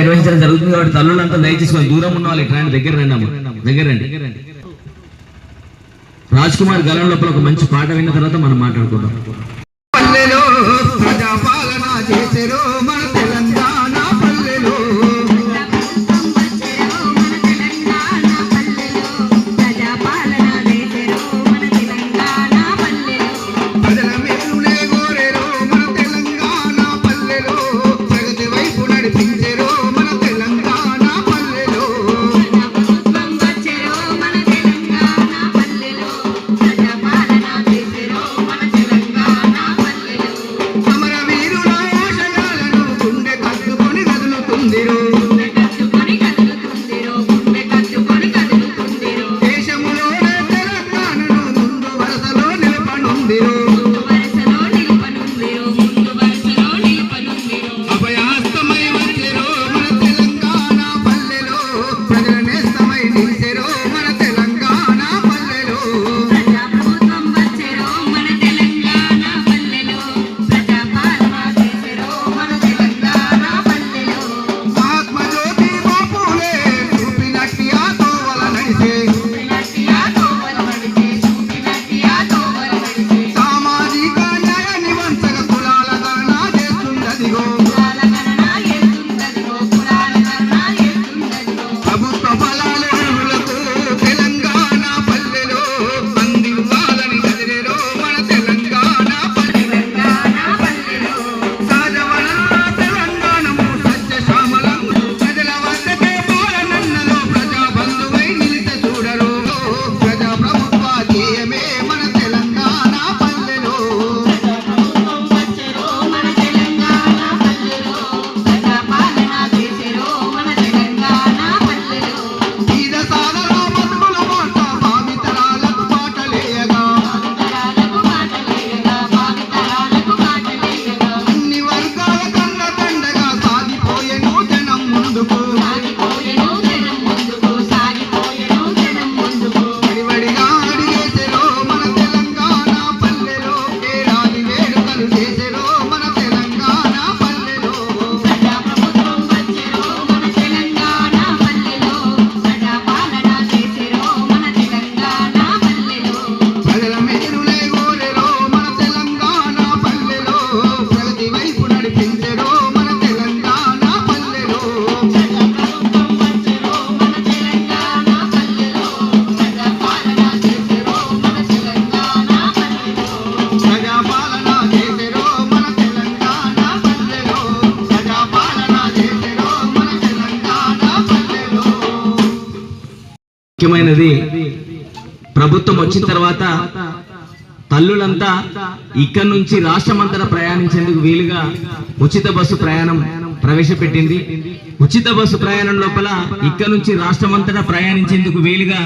నిర్వహించడం జరుగుతుంది కాబట్టి తల్లులంతా దయచేసి కొంచెం దూరం ఉన్న వాళ్ళు ఇట్లా రండి, దగ్గర రండి అమ్మ. దగ్గర రండి. రాజ్ కుమార్ గలం లోపల ఒక మంచి పాట విన్న తర్వాత మనం మాట్లాడుకుందాం. పల్లెలో ప్రజాపాలన చేసెరు అనేది ప్రభుత్వం వచ్చిన తర్వాత తల్లులంతా ఇక్కడ నుంచి రాష్ట్రమంతటా ప్రయాణించేందుకు వీలుగా ఉచిత బస్సు ప్రయాణం ప్రవేశపెట్టింది. ఉచిత బస్సు ప్రయాణం లోపల ఇక్కడ నుంచి రాష్ట్రమంతటా ప్రయాణించేందుకు వీలుగా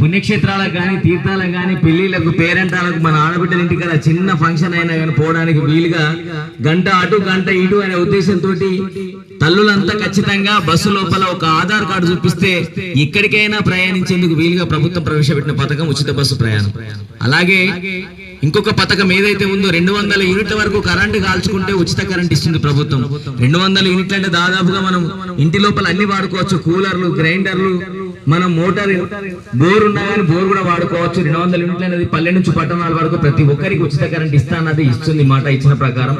పుణ్యక్షేత్రాలకు కానీ తీర్థాలకు కానీ పెళ్ళిళ్ళకు పేరెంటాలకు మన ఆడబిడ్డల ఇంటికి చిన్న ఫంక్షన్ అయినా కానీ పోవడానికి వీలుగా గంట అటు గంట ఇటు అనే ఉద్దేశంతో తల్లులంతా ఖచ్చితంగా బస్సు లోపల ఒక ఆధార్ కార్డు చూపిస్తే ఎక్కడికైనా ప్రయాణించేందుకు వీలుగా ప్రభుత్వం ప్రవేశపెట్టిన పథకం ఉచిత బస్సు ప్రయాణం. అలాగే ఇంకొక పథకం ఏదైతే ఉందో రెండు వందల యూనిట్ల వరకు కరెంటు కాల్చుకుంటే ఉచిత కరెంట్ ఇస్తుంది ప్రభుత్వం. రెండు వందల యూనిట్లు అంటే దాదాపుగా మనం ఇంటి లోపల అన్ని వాడుకోవచ్చు. కూలర్లు గ్రైండర్లు మనం మోటార్ బోర్ ఉన్నా కానీ బోర్ కూడా వాడుకోవచ్చు. రెండు వందల యూనిట్లు అనేది పల్లె నుంచి పట్టణాల వరకు ప్రతి ఒక్కరికి ఉచిత కరెంట్ ఇస్తా అన్నది ఇస్తుంది మాట ఇచ్చిన ప్రకారం.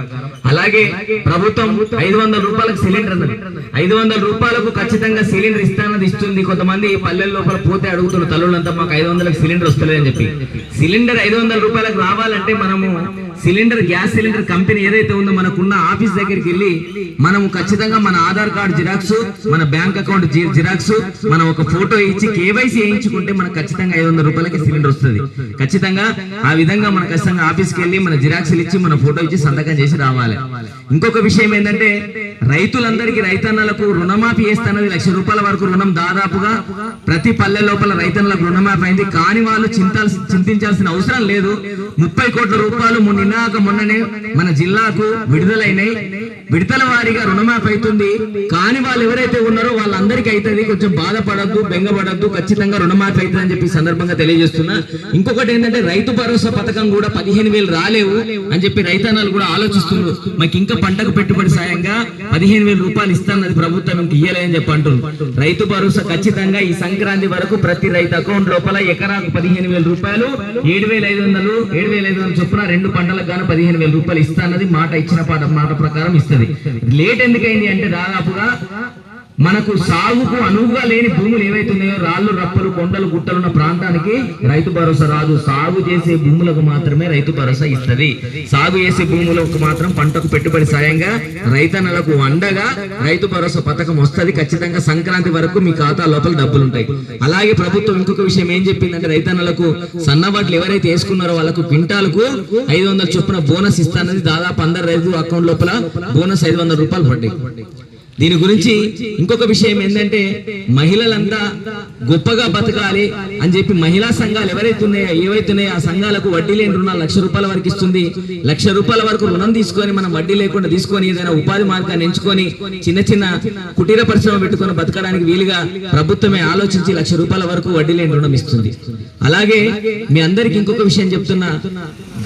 అలాగే ప్రభుత్వం ఐదు వందల రూపాయలకు సిలిండర్ అన్నది. ఐదు వందల రూపాయలకు ఖచ్చితంగా సిలిండర్ ఇస్తానది ఇస్తుంది. కొంతమంది పల్లెల లోపల పోతే అడుగుతున్న తల్లులంతా మాకు ఐదు వందలకు సిలిండర్ వస్తలేదని చెప్పి. సిలిండర్ ఐదు వందల రూపాయలకు రావాలంటే మనము సిలిండర్ గ్యాస్ సిలిండర్ కంపెనీ ఏదైతే ఉందో మనకున్న ఆఫీస్ దగ్గరికి వెళ్ళి మనము ఖచ్చితంగా మన ఆధార్ కార్డు జిరాక్స్ మన బ్యాంక్ అకౌంట్ జిరాక్స్ మనం ఒక ఫోటో ఇచ్చి కేవైసీ వేయించుకుంటే మనకు ఖచ్చితంగా ఐదు వందల రూపాయలకి సిలిండర్ వస్తుంది. ఖచ్చితంగా ఆ విధంగా మన ఖచ్చితంగా ఆఫీస్కి వెళ్ళి మన జిరాక్స్లు ఇచ్చి మన ఫోటో ఇచ్చి సంతకం చేసి రావాలి. ఇంకొక విషయం ఏంటంటే రైతులందరికీ రైతన్నలకు రుణమాఫీ చేస్తున్నది లక్ష రూపాయల వరకు రుణం దాదాపుగా ప్రతి పల్లె లోపల రైతన్నలకు రుణమాఫీ అయింది. కానీ వాళ్ళు చింతాల్సి చింతించాల్సిన అవసరం లేదు. ముప్పై కోట్ల రూపాయలు ఇందాక మొన్ననే మన జిల్లాకు విడుదలైనాయి విడతల వారిగా రుణమాఫీ అవుతుంది. కాని వాళ్ళు ఎవరైతే ఉన్నారో వాళ్ళందరికీ అవుతుంది కొంచెం బాధపడద్దు బెంగపడద్దు ఖచ్చితంగా రుణమాఫీ అవుతుంది అని చెప్పి సందర్భంగా తెలియజేస్తున్నా. ఇంకొకటి ఏంటంటే రైతు భరోసా పథకం కూడా పదిహేను వేలు రాలేవు అని చెప్పి రైతన్నలు కూడా ఆలోచిస్తున్నారు. మాకు ఇంకా పంటకు పెట్టుబడి సాయంగా పదిహేను వేల రూపాయలు ఇస్తానది ప్రభుత్వం ఇంక ఇయ్యలేదని చెప్పి అంటున్నారు. రైతు భరోసా ఖచ్చితంగా ఈ సంక్రాంతి వరకు ప్రతి రైతు అకౌంట్ లోపల ఎకరాకు పదిహేను వేల రూపాయలు ఏడు వేల ఐదు వందలు ఏడు వేల ఐదు వందల చొప్పున రెండు పంటలకు గాను పదిహేను వేల రూపాయలు ఇస్తానది మాట ఇచ్చిన పాట మాట ప్రకారం ఇస్తుంది. లేట్ ఎందుకైంది అంటే దాదాపుగా మనకు సాగుకు అనువుగా లేని భూములు ఏవైతున్నాయో రాళ్ళు రప్పలు కొండలు గుట్టలు ఉన్న ప్రాంతానికి రైతు భరోసా రాదు. సాగు చేసే భూములకు మాత్రమే రైతు భరోసా ఇస్తుంది. సాగు చేసే భూములకు మాత్రం పంటకు పెట్టుబడి సాయంగా రైతన్నలకు అండగా రైతు భరోసా పథకం వస్తుంది. ఖచ్చితంగా సంక్రాంతి వరకు మీ ఖాతా లోపల డబ్బులు ఉంటాయి. అలాగే ప్రభుత్వం ఇంకొక విషయం ఏం చెప్పిందంటే రైతన్నలకు సన్నబాట్లు ఎవరైతే వేసుకున్నారో వాళ్ళకు క్వింటాలకు ఐదు వందల చొప్పున బోనస్ ఇస్తానని దాదాపు అందరు రైతు అకౌంట్ లోపల బోనస్ ఐదు వందల రూపాయలు పడ్డాయి. దీని గురించి ఇంకొక విషయం ఏంటంటే మహిళలంతా గొప్పగా బతకాలి. అని చెప్పి మహిళా సంఘాలు ఎవరైతే ఉన్నాయో ఏవైతే ఉన్నాయో ఆ సంఘాలకు వడ్డీ లేని రుణాలు లక్ష రూపాయల వరకు ఇస్తుంది. లక్ష రూపాయల వరకు రుణం తీసుకొని మనం వడ్డీ లేకుండా తీసుకొని ఏదైనా ఉపాధి మార్గాన్ని ఎంచుకొని చిన్న చిన్న కుటీర పరిశ్రమ పెట్టుకొని బతకడానికి వీలుగా ప్రభుత్వమే ఆలోచించి లక్ష రూపాయల వరకు వడ్డీ లేని రుణం ఇస్తుంది. అలాగే మీ అందరికి ఇంకొక విషయం చెప్తున్నా.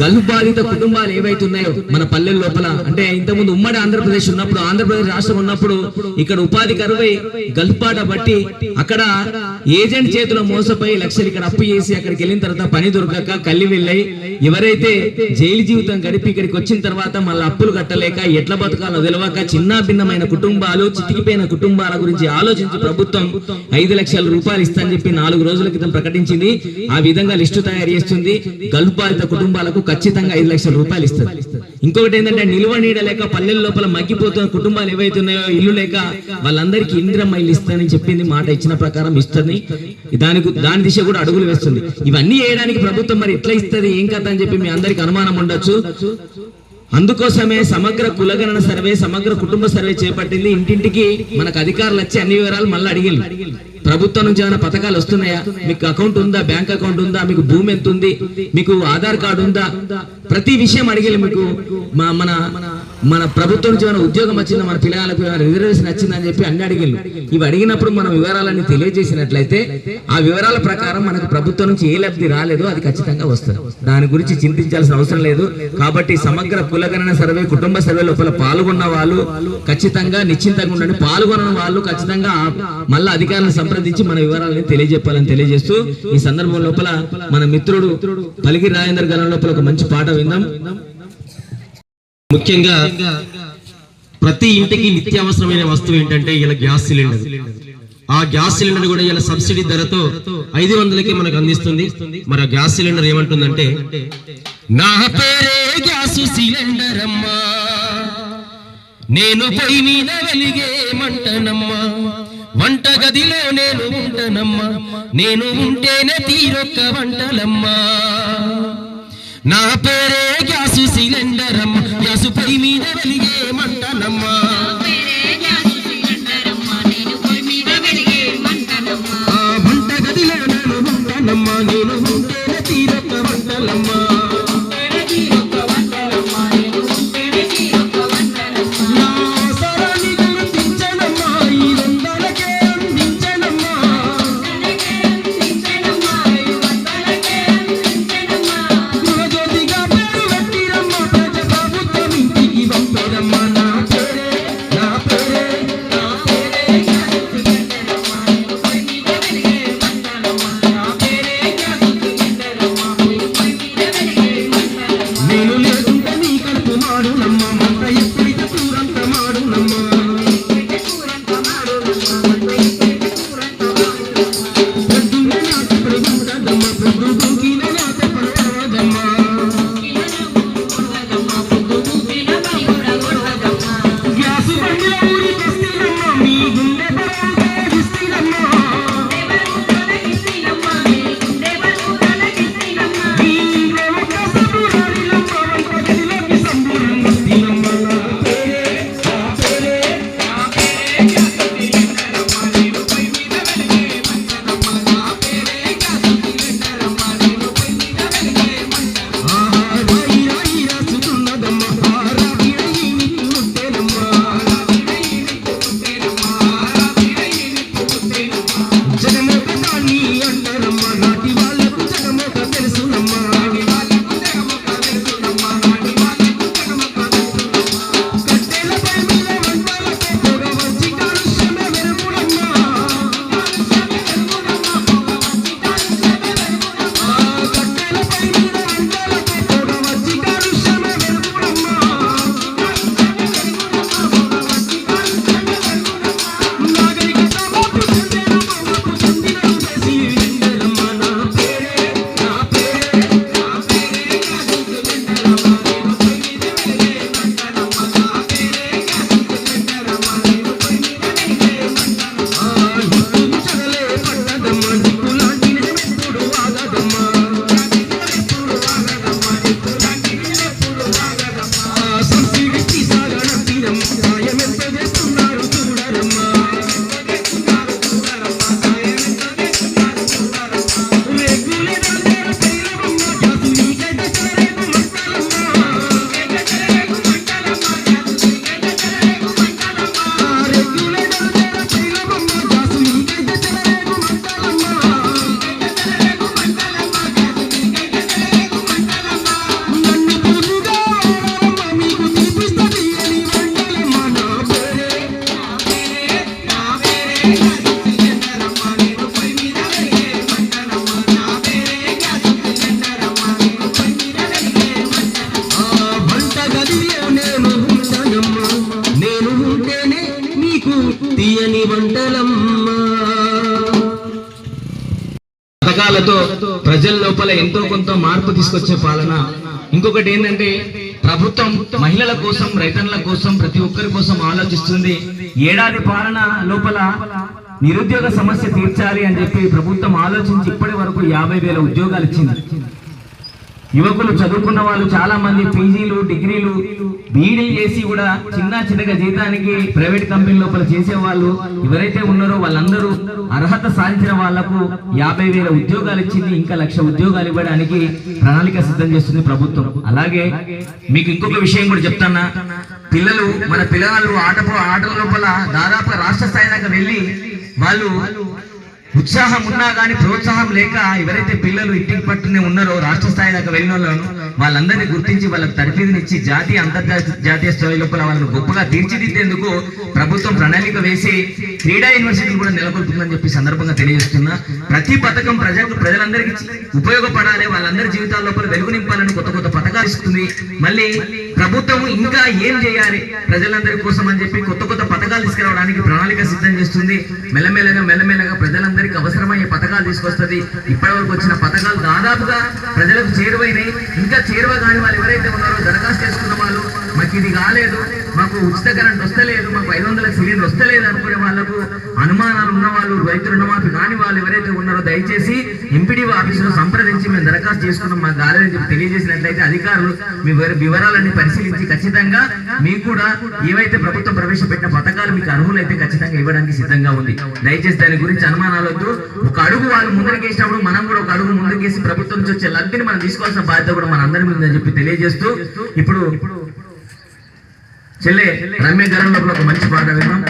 గల్ఫ్ బాధిత కుటుంబాలు ఏవైతే ఉన్నాయో మన పల్లెల లోపల అంటే ఇంతకుముందు ఉమ్మడి ఆంధ్రప్రదేశ్ ఉన్నప్పుడు ఆంధ్రప్రదేశ్ రాష్ట్రం ఉన్నప్పుడు ఇక్కడ ఉపాధి కరువై గల్ఫ్ బాట బట్టి అక్కడ ఏజెంట్ చేతిలో మోసపోయి లక్షలు ఇక్కడ అప్పు చేసి అక్కడికి వెళ్ళిన తర్వాత పని దొరకక కళ్ళి వెళ్ళై ఎవరైతే జైలు జీవితం గడిపి ఇక్కడికి వచ్చిన తర్వాత మళ్ళీ అప్పులు కట్టలేక ఎట్ల బతకాలో తెలియక చిన్న భిన్నమైన కుటుంబాలు చితికిపోయిన కుటుంబాల గురించి ఆలోచించి ప్రభుత్వం ఐదు లక్షల రూపాయలు ఇస్తానని చెప్పి నాలుగు రోజుల క్రితం ప్రకటించింది. ఆ విధంగా లిస్టు తయారు చేస్తుంది. గల్ఫ్ బాధిత కుటుంబాలకు ఖచ్చితంగా ఐదు లక్షల రూపాయలు ఇస్తుంది. ఇంకొకటి ఏంటంటే నిల్వ నీడ లేక పల్లెల లోపల మగ్గిపోతున్న కుటుంబాలు ఏవైతే ఉన్నాయో ఇల్లు లేక వాళ్ళందరికీ ఇంద్రమ్మ ఇల్లు ఇస్తానని చెప్పింది మాట ఇచ్చిన ప్రకారం ఇస్తుంది. దానికి దాని దిశ కూడా అడుగులు వేస్తుంది. ఇవన్నీ చేయడానికి ప్రభుత్వం మరి ఎట్లా ఇస్తుంది? ఏం కథ అని చెప్పి మీ అందరికి అనుమానం ఉండొచ్చు. అందుకోసమే సమగ్ర కులగణన సర్వే సమగ్ర కుటుంబ సర్వే చేపట్టింది. ఇంటింటికి మనకు అధికారులు వచ్చి అన్ని వివరాలు మళ్ళీ అడిగింది ప్రభుత్వం నుంచి ఏమైనా పథకాలు వస్తున్నాయా? మీకు అకౌంట్ ఉందా? బ్యాంక్ అకౌంట్ ఉందా? మీకు భూమి ఎంత ఉంది? మీకు ఆధార్ కార్డు ఉందా? ప్రతి విషయం అడిగి మీకు. మా మన మన ప్రభుత్వం నుంచి ఏమైనా ఉద్యోగం వచ్చిందా? మన పిల్లలకు ఏమైనా రిజర్వేషన్ వచ్చిందని చెప్పి అన్ని అడిగిళ్ళు. ఇవి అడిగినప్పుడు మనం వివరాలన్నీ తెలియజేసినట్లయితే ఆ వివరాల ప్రకారం మనకు ప్రభుత్వం నుంచి ఏ లబ్ధి రాలేదో అది ఖచ్చితంగా వస్తుంది. దాని గురించి చింతించాల్సిన అవసరం లేదు. కాబట్టి సమగ్ర కులగణన సర్వే కుటుంబ సర్వే లోపల పాల్గొన్న వాళ్ళు ఖచ్చితంగా నిశ్చింతగా ఉండండి. పాల్గొన్న వాళ్ళు ఖచ్చితంగా మళ్ళీ మళ్ళా అధికారులను సంప్రదించి మన వివరాలని తెలియజెప్పాలని తెలియజేస్తూ ఈ సందర్భం లోపల మన మిత్రుడు పలికి రాజేందర్ గారి లోపల ఒక మంచి పాట విందాం. ముఖ్యంగా ప్రతి ఇంటికి నిత్యావసరమైన వస్తువు ఏంటంటే ఇలా గ్యాస్ సిలిండర్. ఆ గ్యాస్ సిలిండర్ కూడా ఇలా సబ్సిడీ ధరతో ఐదు వందలకి మనకు అందిస్తుంది. మరి గ్యాస్ సిలిండర్ ఏమంటుందంటే నా పేరే గ్యాస్ సిలిండర్ అమ్మా నేను పొయ్యి మీద వెలిగే మంటనమ్మా వంట గదిలో నేను ఉంటనమ్మా. నేను ఉంటేనే తీరొక్క వంటలమ్మా. నా పేరే గ్యాసు సిలిండర్ అమ్మ గ్యాసు పై మీద వెలిగే మంటనమ్మా వంట గదిలో నేను ఉంటానమ్మా. నేను ఉంటేనే తీరొక్క వంటలమ్మా. తీసుకొచ్చే పాలన. ఇంకొకటి ఏంటంటే ప్రభుత్వం మహిళల కోసం రైతన్ల కోసం ప్రతి ఒక్కరి కోసం ఆలోచిస్తుంది. ఏడాది పాలన లోపల నిరుద్యోగ సమస్య తీర్చాలి అని చెప్పి ప్రభుత్వం ఆలోచించి ఇప్పటి వరకు యాభై వేల ఉద్యోగాలు ఇచ్చింది. యువకులు చదువుకున్న వాళ్ళు చాలా మంది పీజీలు డిగ్రీలు బీఈడీ చేసి కూడా చిన్న చిన్నగా జీతానికి ప్రైవేట్ కంపెనీ లోపల చేసే వాళ్ళు ఎవరైతే ఉన్నారో వాళ్ళందరూ అర్హత సాధించిన వాళ్ళకు యాభై వేల ఉద్యోగాలు ఇచ్చింది ఇంకా లక్ష ఉద్యోగాలు ఇవ్వడానికి ప్రణాళిక సిద్ధం చేస్తుంది ప్రభుత్వం. అలాగే మీకు ఇంకొక విషయం కూడా చెప్తానా పిల్లలు మన పిల్లలు ఆట ఆటల లోపల దాదాపు రాష్ట్ర స్థాయి దాకా వెళ్ళి వాళ్ళు ఉత్సాహం ఉన్నా కానీ ప్రోత్సాహం లేక ఎవరైతే పిల్లలు ఇంటికి పట్టునే ఉన్నారో రాష్ట్ర స్థాయి దాకా వెళ్ళిన వాళ్ళను వాళ్ళందరినీ గుర్తించి వాళ్ళకి తరఫీదునిచ్చి జాతీయ అంతర్జాతీయ జాతీయ స్థాయి లోపల వాళ్ళని గొప్పగా తీర్చిదిద్దేందుకు ప్రభుత్వం ప్రణాళిక వేసి క్రీడా యూనివర్సిటీలు కూడా నెలకొల్పుతుందని చెప్పి సందర్భంగా తెలియజేస్తున్నా. ప్రతి పథకం ప్రజలకు ప్రజలందరికీ ఉపయోగపడాలి వాళ్ళందరి జీవితాల లోపల వెలుగు నింపాలని కొత్త కొత్త పథకాలు ఇస్తుంది. మళ్ళీ ప్రభుత్వం ఇంకా ఏం చేయాలి ప్రజలందరి కోసం అని చెప్పి కొత్త కొత్త పథకాలు తీసుకురావడానికి ప్రణాళిక సిద్ధం చేస్తుంది. మెల్లమెల్లగా మెల్లమెల్లగా ప్రజల అవసరమయ్యే పథకాలు తీసుకొస్తుంది. ఇప్పటి వరకు వచ్చిన పథకాలు దాదాపుగా ప్రజలకు చేరువైనాయి. ఇంకా చేరువ కాని వాళ్ళు ఎవరైతే ఉన్నారో దరఖాస్తు చేసుకున్న వాళ్ళు మాకు ఇది కాలేదు మాకు ఉచిత కరెంట్ వస్తలేదు మాకు ఐదు వందల సిలిండర్ వస్తలేదు అనుకునే వాళ్ళకు అనుమానాలు ఉన్న వాళ్ళు రైతు రుణమాఫీ కాని వాళ్ళు ఎవరైతే ఉన్నారో దయచేసి ఎంపీడీ ఆఫీసులో సంప్రదించి మేము దరఖాస్తు చేసుకున్నాం మాకు కాలేదని చెప్పి తెలియజేసినట్లయితే అధికారులు మీ వివరాలన్నీ పరిశీలించి ఖచ్చితంగా మీకు కూడా ఏవైతే ప్రభుత్వం ప్రవేశపెట్టిన పథకాలు మీకు అర్హులైతే ఖచ్చితంగా ఇవ్వడానికి సిద్ధంగా ఉంది. దయచేసి దాని గురించి అనుమానాలు వద్దు. ఒక అడుగు వాళ్ళు ముందుకేసినప్పుడు మనం కూడా ఒక అడుగు ముందుకేసి ప్రభుత్వం నుంచి వచ్చే లబ్ధిని మనం తీసుకోవాల్సిన బాధ్యత కూడా మన అందరి మీద చెప్పి తెలియజేస్తూ ఇప్పుడు చెల్లె రమ్య గారంలో ఒక మంచి పాట విన్నాం.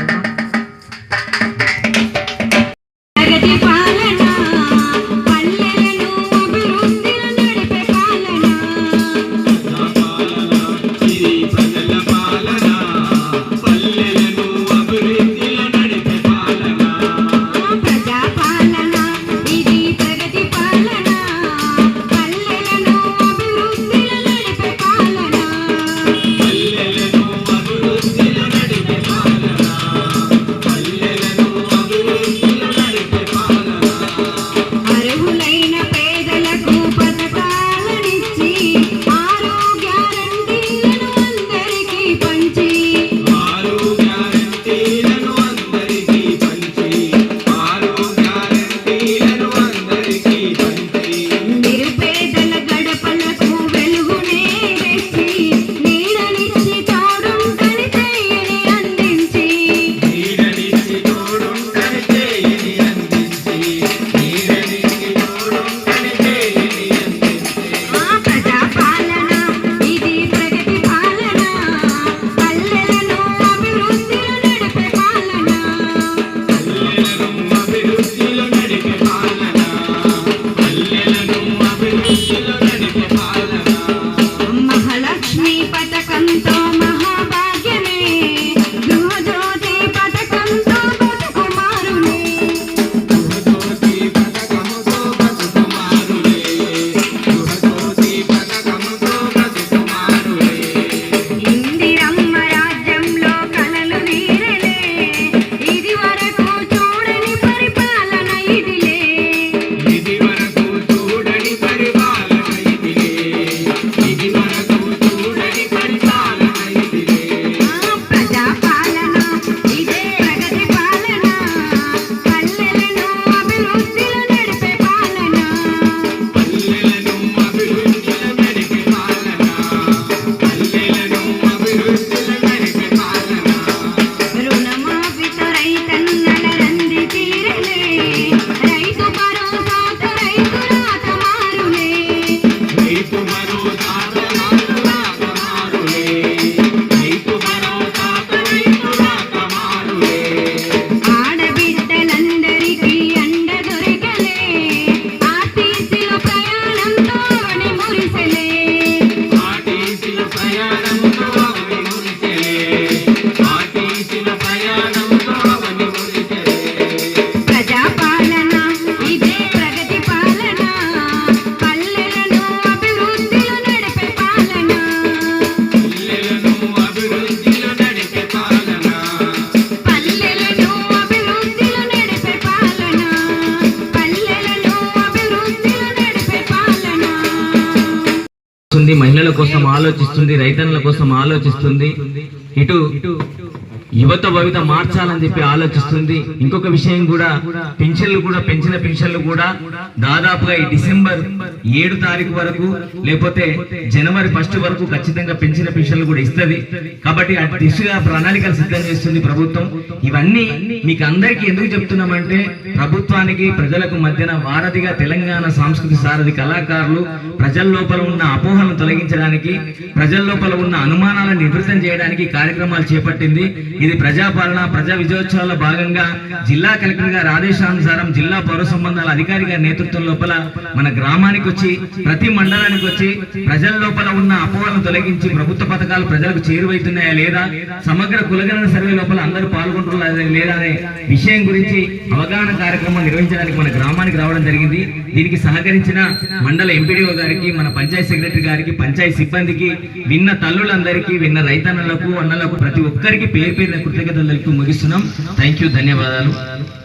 ఆలోచిస్తుంది ఇటు యువత భవిత మార్చాలని చెప్పి ఆలోచిస్తుంది. ఇంకొక విషయం కూడా పెన్షన్లు కూడా పెంచిన పెన్షన్లు కూడా దాదాపుగా ఈ డిసెంబర్ ఏడు తారీఖు వరకు లేకపోతే జనవరి ఫస్ట్ వరకు ఖచ్చితంగా పెంచిన పెన్షన్లు కూడా ఇస్తుంది. కాబట్టి అటు దిశగా ప్రణాళికలు సిద్ధం చేస్తుంది ప్రభుత్వం. ఇవన్నీ మీకు అందరికీ ఎందుకు చెప్తున్నామంటే ప్రభుత్వానికి ప్రజలకు మధ్యన వారధిగా తెలంగాణ సాంస్కృతిక సారథి కళాకారులు ప్రజల లోపల ఉన్న అపోహలను తొలగించడానికి ప్రజల లోపల ఉన్న అనుమానాలను నివృత్తం చేయడానికి కార్యక్రమాలు చేపట్టింది. ఇది ప్రజాపాలన ప్రజా విజయోత్సవాల్లో భాగంగా జిల్లా కలెక్టర్ గారి ఆదేశానుసారం జిల్లా పౌర సంబంధాల అధికారి గారి నేతృత్వం లోపల మన గ్రామానికి వచ్చి ప్రతి మండలానికి వచ్చి ప్రజల లోపల ఉన్న అపోహలను తొలగించి ప్రభుత్వ పథకాలు ప్రజలకు చేరువైతున్నాయా లేదా సమగ్ర కులగణన సర్వే లోపల అందరూ పాల్గొంటున్నారా లేదా అనే విషయం గురించి అవగాహన కార్యక్రమం నిర్వహించడానికి మన గ్రామానికి రావడం జరిగింది. దీనికి సహకరించిన మండల ఎంపీడీఓ గారికి మన పంచాయత్ సెక్రటరీ గారికి పంచాయత్ సిబ్బందికి విన్న తల్లులందరికీ విన్న రైతన్నలకు అన్నలకు ప్రతి ఒక్కరికి పేరు పేరు కృతజ్ఞతలు తెలుపుతూ ముగిస్తున్నాం. థ్యాంక్ యూ ధన్యవాదాలు.